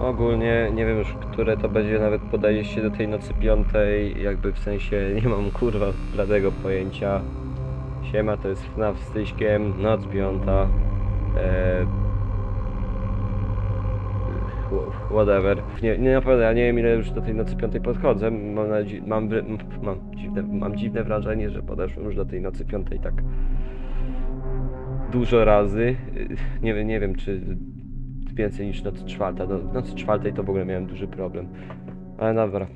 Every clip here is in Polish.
Ogólnie nie wiem już, które to będzie nawet podejście do tej nocy piątej, jakby w sensie nie mam kurwa bladego pojęcia. Siema, to jest FNAF z Tyśkiem, noc piąta. Eee, wh- whatever. Nie, nie naprawdę, ja nie wiem ile już do tej nocy piątej podchodzę. Mam, nadzi- mam, mam, dziwne, mam dziwne wrażenie, że podeszłem już do tej nocy piątej tak dużo razy. Yy, Nie nie wiem czy więcej niż nocy czwarta. No, w nocy czwartej to w ogóle miałem duży problem. Ale dobra.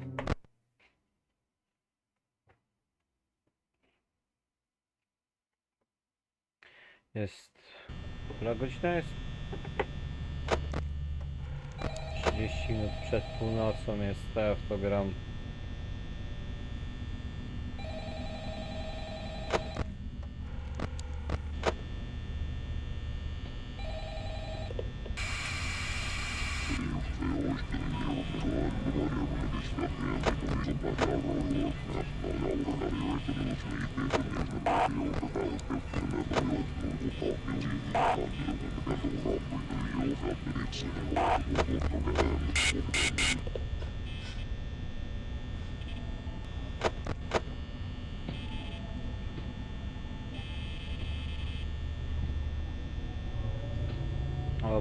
Jest. Która godzina jest? 30 minut przed północą jest, ja w to gram.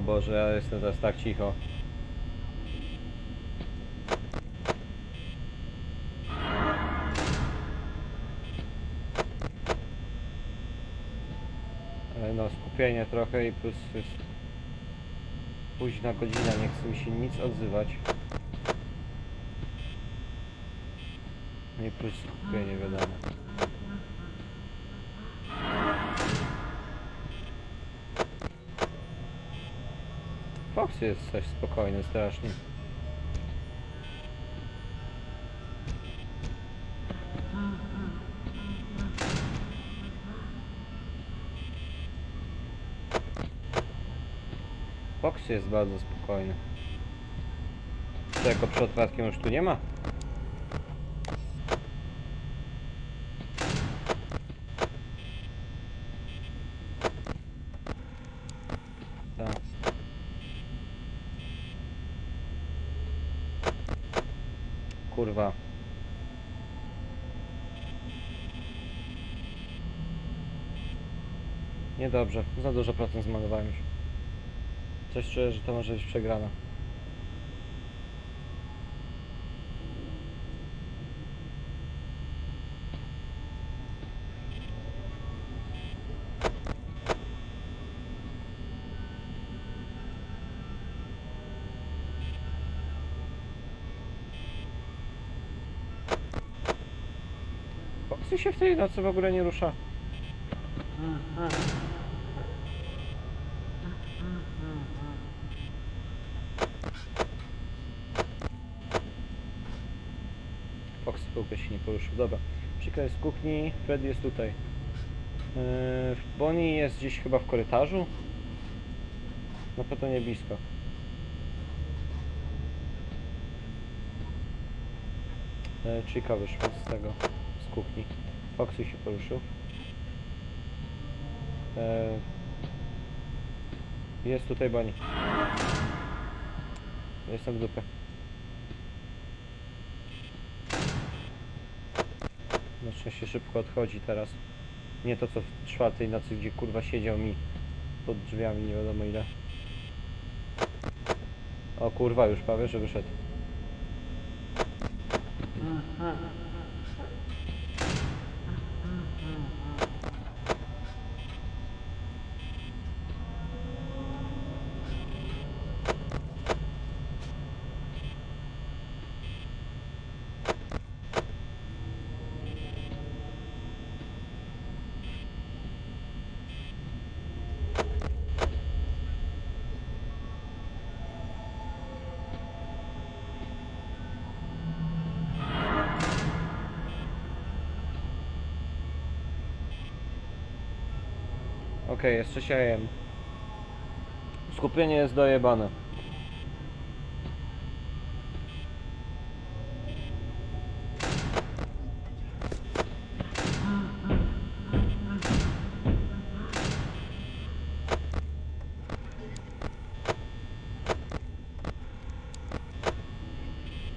Boże, ja jestem teraz tak cicho. No, skupienie trochę i plus jest późna godzina, nie chce mi się nic odzywać. No i plus skupienie wiadomo. Fox jest coś spokojny strasznie. Fox jest bardzo spokojny. Czego przed już tu nie ma? Tak. Kurwa. Niedobrze, za dużo procent zmarnowałem już. Coś czuję, że to może być przegrana. Foxy się w tej nocy w ogóle nie rusza. W ogóle się nie poruszył. Dobra. Chica jest w kuchni, Freddy jest tutaj. Yy, Bonnie jest gdzieś chyba w korytarzu. Na pewno nie blisko. E, Chica wyszła z tego, z kuchni. Foxy się poruszył. E, jest tutaj Bonnie. Jestem w dupę. Na szczęście szybko odchodzi teraz. Nie to co w czwartej nocy, gdzie kurwa siedział mi pod drzwiami nie wiadomo ile. O kurwa, już prawie, że wyszedł. Okej, jeszcze siejem. Skupienie jest dojebane.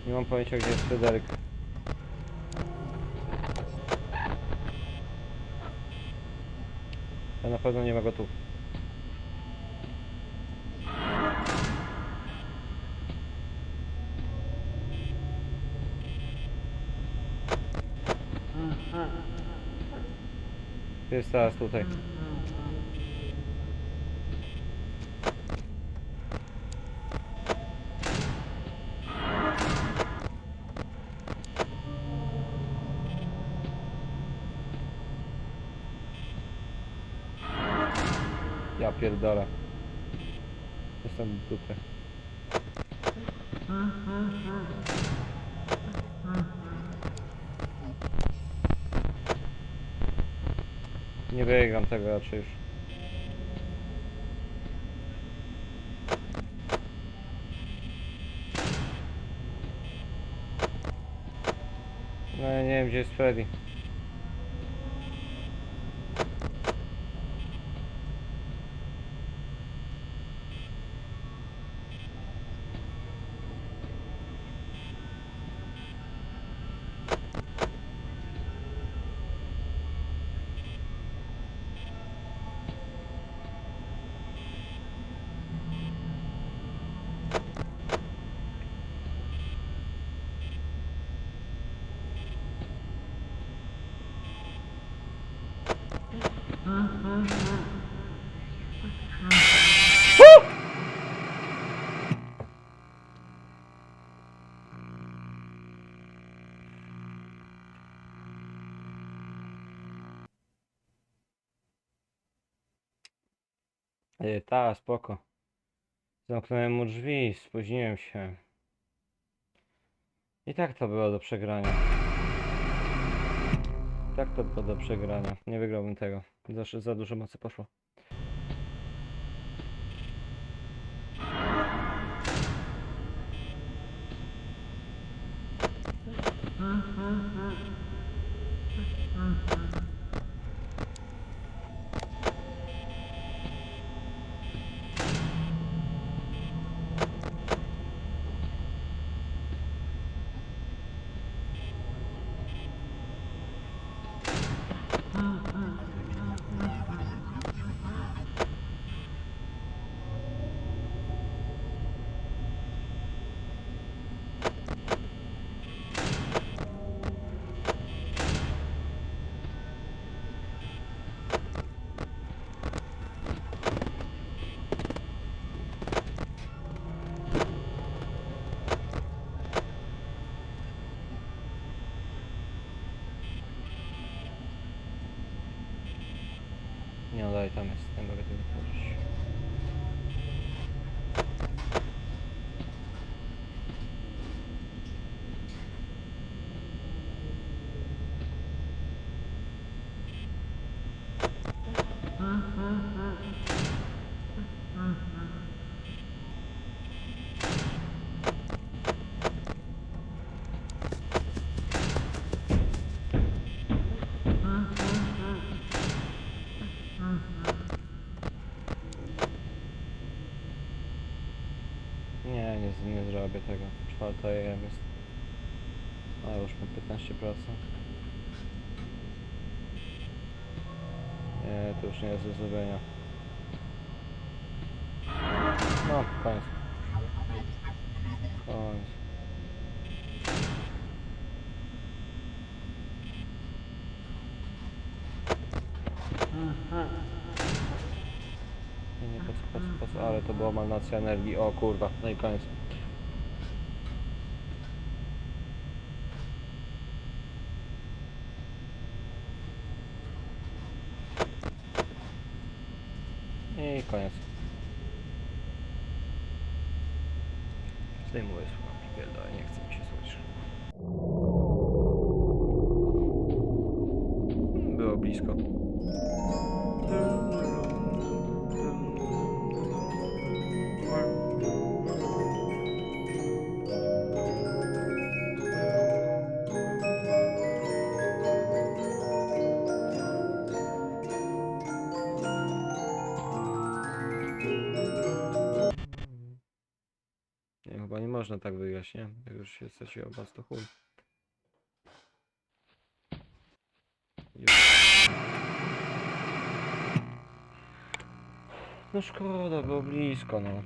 Nie mam pojęcia gdzie jest Fryderyk. Ja na pewno nie ma go tu. Jest teraz tutaj. Pierdolę. Jestem w dupie. Nie wygram tego raczej już. No ja nie wiem gdzie jest Freddy. Ej, ta, spoko. Zamknąłem mu drzwi, spóźniłem się. I tak to było do przegrania. Tak to było do przegrania. Nie wygrałbym tego. Za, za dużo mocy poszło. Nie no, dalej tam jest, zrobię tego. Czwarta AM jest. A już mam 15%. Nie, to już nie jest do zrobienia. No, koniec. Koniec. Nie, nie, po co, po co, po co, ale to była malnacja energii. O kurwa, no i koniec. I koniec. Zdejmuję słuchawki, pierdolę, można tak wygrać, nie? Jak już się straciło was, to chuj. No szkoda, było blisko, no.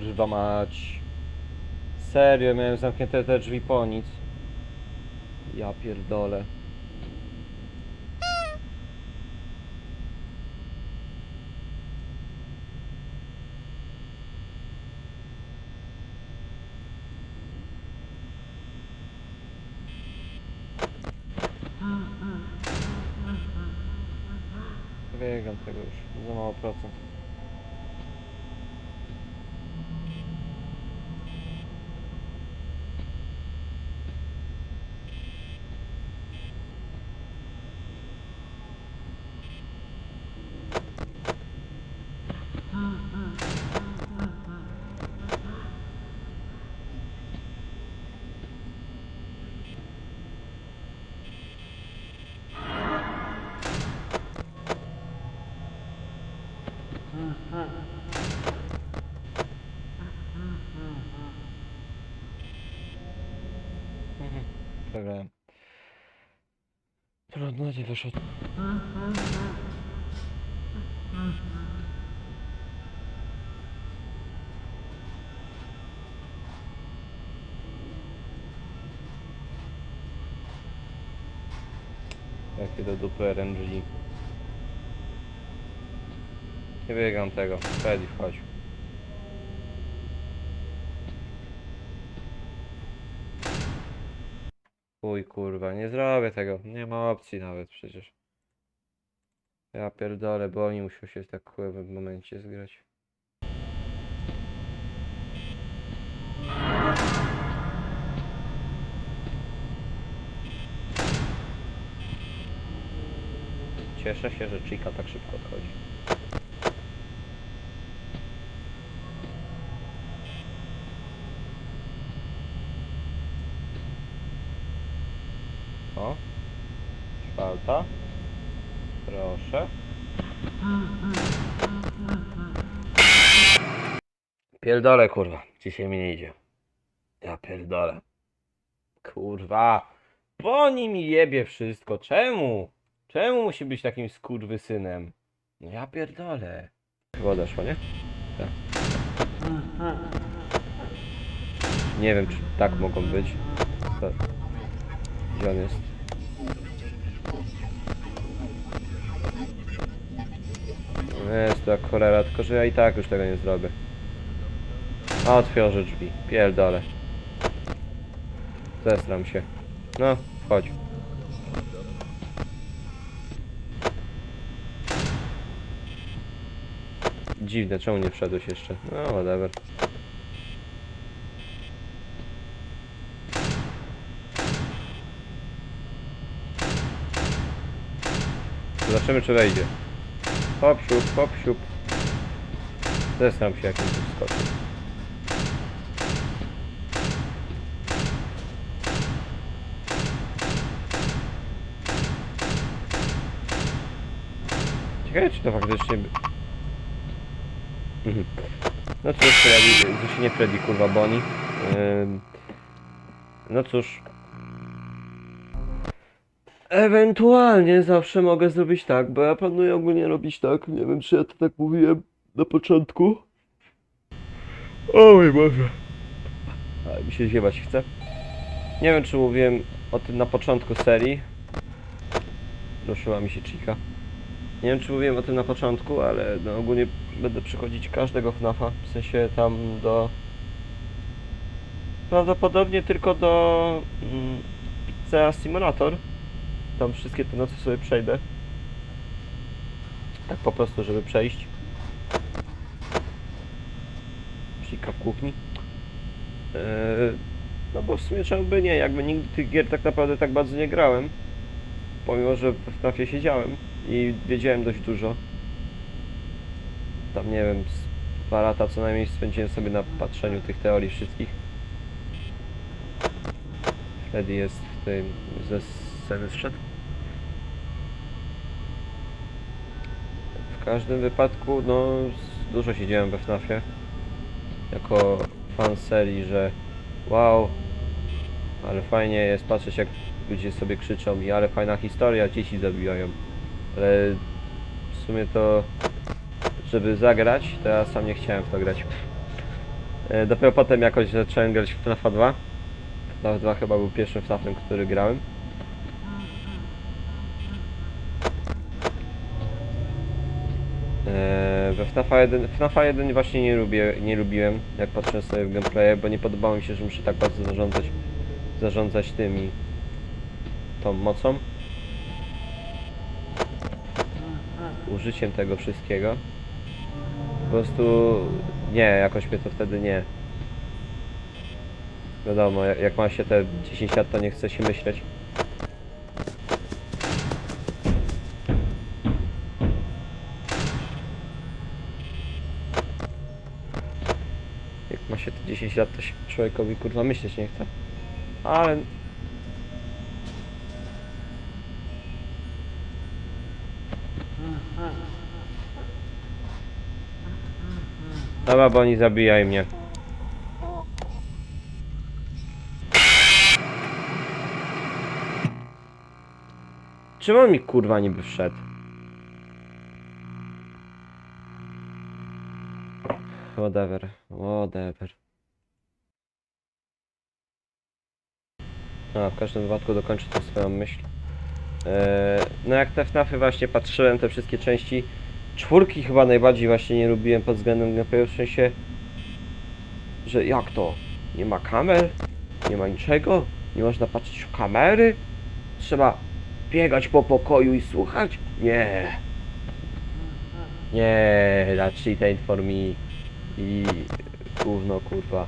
Kurwa mać. Serio, miałem zamknięte te drzwi po nic. Ja pierdolę. Biegam tego już, za mało procent. Mhm. Przegrałem. Trudno, nie wyszedł. Jakie do dupy RNG. Nie wygram tego. Freddy wchodź. Uj kurwa, nie zrobię tego. Nie ma opcji nawet przecież. Ja pierdolę, bo oni muszą się tak w chujowym momencie zgrać. Cieszę się, że Chica tak szybko odchodzi. O. Czwarta. Proszę. Pierdolę, kurwa. Dzisiaj mi nie idzie. Ja pierdolę. Kurwa. Po nim jebie wszystko. Czemu? Czemu musi być takim skurwysynem? No ja pierdolę. Chyba odeszło, nie? Tak. Nie wiem, czy tak mogą być. To... Gdzie on jest? Jest to cholera, tylko że ja i tak już tego nie zrobię. A drzwi, pierdolę. Zestram się. No, chodź. Dziwne, czemu nie wszedłeś jeszcze? No, whatever. Zobaczymy, czy wejdzie. Hop, siup, hop, siup. Zastanawiam się, jak mi tu wskoczy. Ciekawe, czy to faktycznie... Mhm. No cóż, Freddy, znaczy nie Freddy, kurwa, Bonnie. No cóż. Ewentualnie zawsze mogę zrobić tak, bo ja planuję ogólnie robić tak, nie wiem czy ja to tak mówiłem, na początku. O mój Boże. Ale mi się zjebać chce. Nie wiem, czy mówiłem o tym na początku serii. Ruszyła mi się Chica. Nie wiem, czy mówiłem o tym na początku, ale no, ogólnie będę przychodzić każdego FNAFa. W sensie tam do... Prawdopodobnie tylko do... Mm, Pizza Simulator. Tam wszystkie te noce sobie przejdę. Tak po prostu, żeby przejść. Chica w kuchni. Eee, no bo w sumie czemu by nie, jakby nigdy tych gier tak naprawdę tak bardzo nie grałem. Pomimo, że w FNAFie siedziałem i wiedziałem dość dużo. Tam nie wiem, dwa lata co najmniej spędziłem sobie na patrzeniu tych teorii wszystkich. Freddy jest w tym, ze sceny zszedł. W każdym wypadku, no, dużo siedziałem we FNAFie. Jako fan serii, że wow, ale fajnie jest patrzeć jak ludzie sobie krzyczą i ale fajna historia, dzieci zabijają. Ale w sumie to, żeby zagrać, to ja sam nie chciałem w to grać. E, Dopiero potem jakoś zacząłem grać w FNAF 2. FNAF 2 chyba był pierwszym FNAFem, który grałem. Eee, we FNAFa 1, FNAFa 1 właśnie nie lubię, nie lubiłem, jak patrzę sobie w gameplaye, bo nie podobało mi się, że muszę tak bardzo zarządzać, zarządzać tymi, tą mocą. Użyciem tego wszystkiego. Po prostu nie, jakoś mnie to wtedy nie. Wiadomo, jak, ma się te 10 lat, to nie chce się myśleć. Jak ma się te 10 lat, to się człowiekowi kurwa myśleć nie chce. Ale... Dobra, bo oni zabijaj mnie. Czemu on mi kurwa niby wszedł? Whatever, whatever. A, w każdym wypadku dokończę tę swoją myśl. Eee, no jak te FNAFy właśnie patrzyłem, te wszystkie części, czwórki chyba najbardziej właśnie nie lubiłem pod względem gameplayu, w sensie, że jak to? Nie ma kamer? Nie ma niczego? Nie można patrzeć w kamery? Trzeba biegać po pokoju i słuchać? Nie. Nie, that's it ain't for me. I gówno kurwa.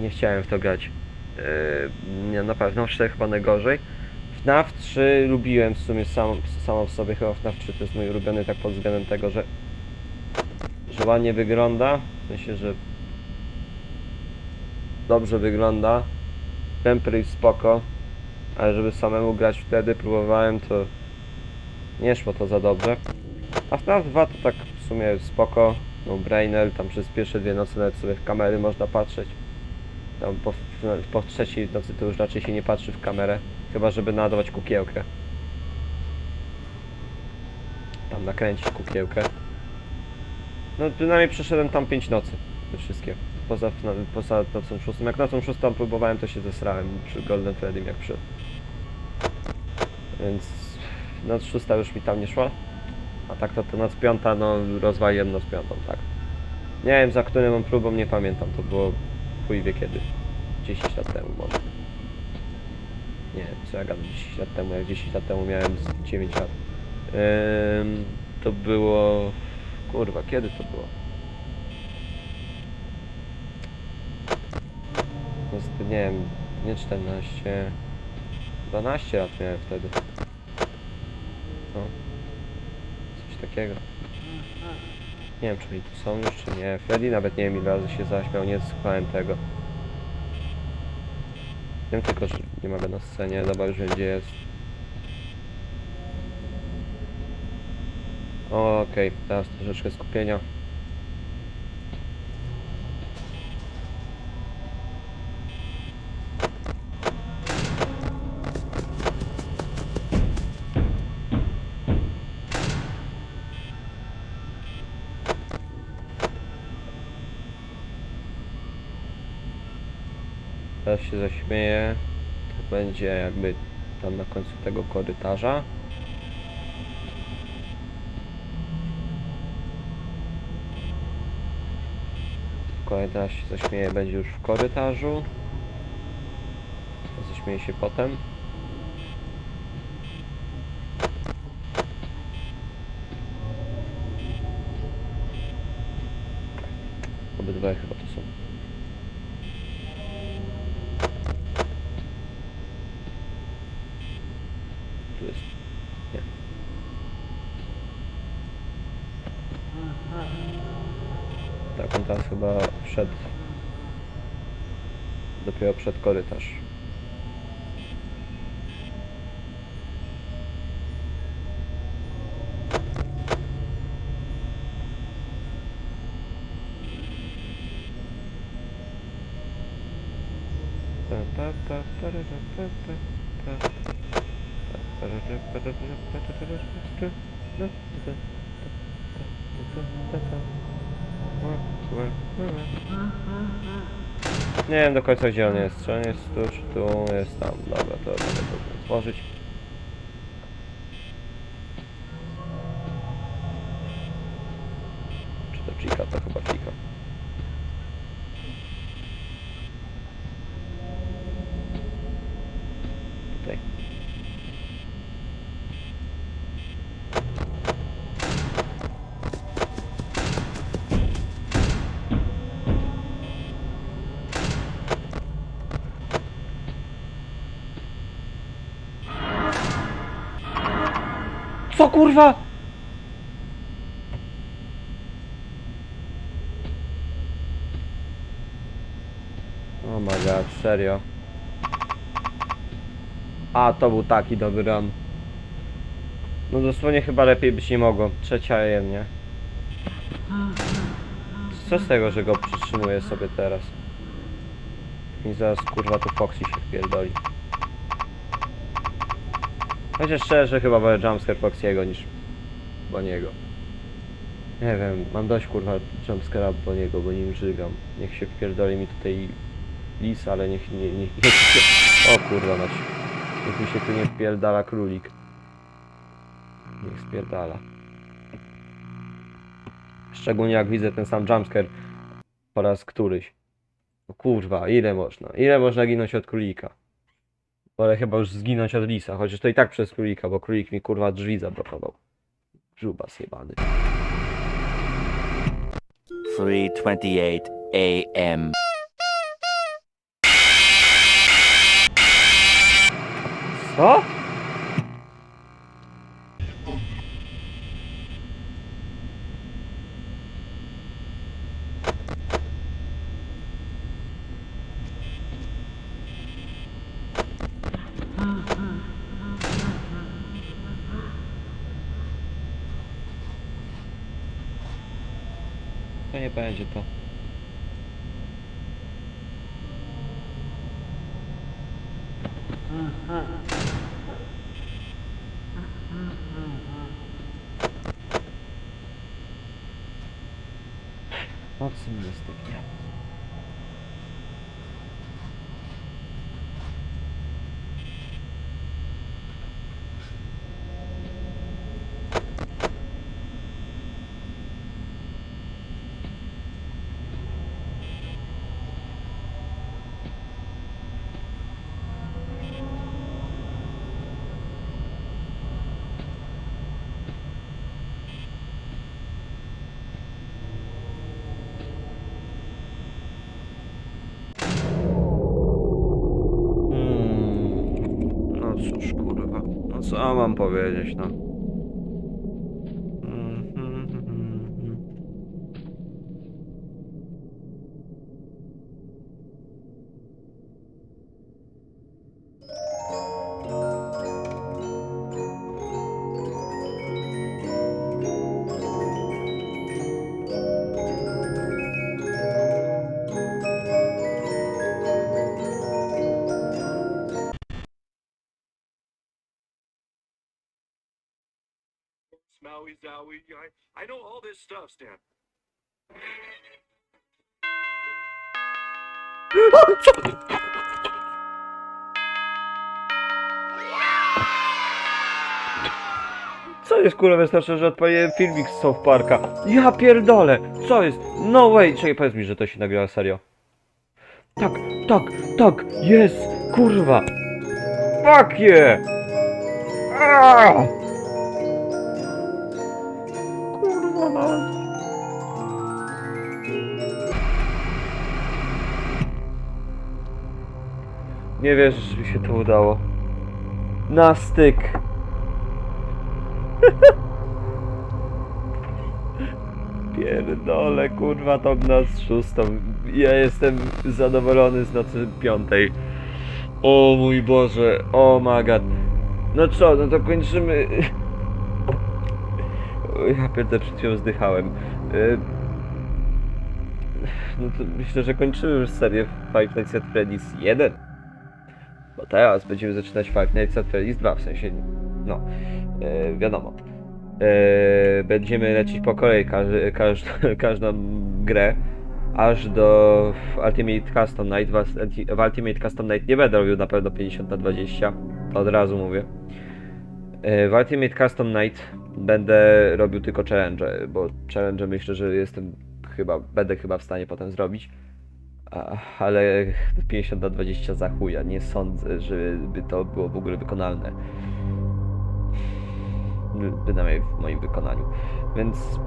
Nie chciałem w to grać. Yy, na pewno szczerze chyba najgorzej. FNAF 3 lubiłem w sumie sam, samo w sobie, chyba FNAF 3 to jest mój ulubiony tak pod względem tego, że że ładnie wygląda, w sensie, że dobrze wygląda, gameplay spoko, ale żeby samemu grać wtedy próbowałem, to nie szło to za dobrze. A FNAF 2 to tak w sumie spoko, no brainer, tam przez pierwsze dwie noce nawet sobie w kamery można patrzeć. Tam po, po trzeciej nocy to już raczej się nie patrzy w kamerę, chyba żeby nadawać kukiełkę. Tam nakręcić kukiełkę. No przynajmniej przeszedłem tam 5 nocy, te wszystkie. Poza, poza nocą szóstą. Jak nocą szóstą próbowałem, to się zesrałem przy Golden Freddym jak przy. Więc noc szósta już mi tam nie szła. A tak to, to noc piąta, no rozwaliłem noc piątą, tak. Nie wiem za którym mam próbą, nie pamiętam, to było chuj wie kiedy. 10 lat temu może. Nie wiem, co ja gadam 10 lat temu, jak 10 lat temu miałem z 9 lat. Ym, to było... Kurwa, kiedy to było? Nie wiem, nie 14... 12 lat miałem wtedy. No. Coś Nie wiem, czy oni tu są już, czy nie. Freddy nawet nie wiem ile razy się zaśmiał, nie słuchałem tego. Wiem tylko, że nie ma go na scenie, wiem gdzie jest. Okej, teraz troszeczkę skupienia. Się zaśmieję. To będzie jakby tam na końcu tego korytarza. Kolej teraz się zaśmieje, będzie już w korytarzu. Zaśmieje się potem. Obydwa chyba to są. Tu jest. Nie. Tak, on teraz wszedł. Dopiero przed korytarz. Pa, pa, pa, para, ra, pa, pa, pa. Pa, para, ra, para, ra, Nie wiem do końca gdzie on jest. Czy on jest tu, czy tu, jest tam. Dobra, to będę to otworzyć. Kurwa? O my god, serio. A, to był taki dobry run. No dosłownie chyba lepiej być nie mogło. Trzecia jem, nie? Co z tego, że go przytrzymuję sobie teraz? I zaraz kurwa tu Foxy się wpierdoli. Chociaż szczerze chyba wolę jumpscare Foxy'ego niż Boniego. Nie wiem, mam dość kurwa jumpscare'a Boniego, bo nim żygam. Niech się wpierdoli mi tutaj lis, ale niech nie, niech, niech się... O kurwa mać. Niech mi się tu nie wpierdala królik. Niech spierdala. Szczególnie jak widzę ten sam jumpscare po raz któryś. No kurwa, ile można? Ile można ginąć od królika? Wolę chyba już zginąć od lisa, chociaż to i tak przez królika, bo królik mi kurwa drzwi zablokował. Żubas jebany. 3:28 a.m. Co? pede e. mam powiedzieć, no. now. We, I, I know all this stuff, Stan. Co jest kurwa wystarczy, że odpaliłem filmik z South Parka? Ja pierdolę! Co jest? No way! Czekaj, powiedz mi, że to się nagrywa serio. Tak, tak, tak! Jest! Kurwa! Fuck yeah! Aaaa! Nie wierzę, że mi się to udało. Na styk. Pierdolę, kurwa, tą noc szóstą. Ja jestem zadowolony z nocy piątej. O mój Boże, o god. No co, no to kończymy. Ja pierdolę, przed chwilą zdychałem. Y, No to myślę, że kończymy już serię Five Nights at Freddy's 1. Teraz będziemy zaczynać Five Nights at Freddy's 2, w sensie, no, e, wiadomo. E, będziemy lecieć po kolei każdy, każdą, każdą grę, aż do Ultimate Custom Night. W Ultimate Custom Night nie będę robił na pewno 50 na 20, to od razu mówię. E, W Ultimate Custom Night będę robił tylko challenge, bo challenge myślę, że jestem chyba, będę chyba w stanie potem zrobić. Ale 50 na 20 za chuja. Nie sądzę, żeby to było w ogóle wykonalne. Bynajmniej w moim wykonaniu. Więc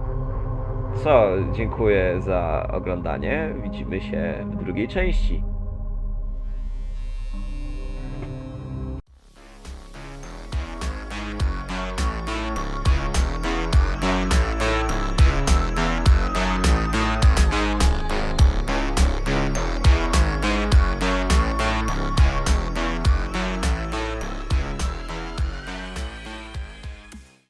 co, dziękuję za oglądanie. Widzimy się w drugiej części.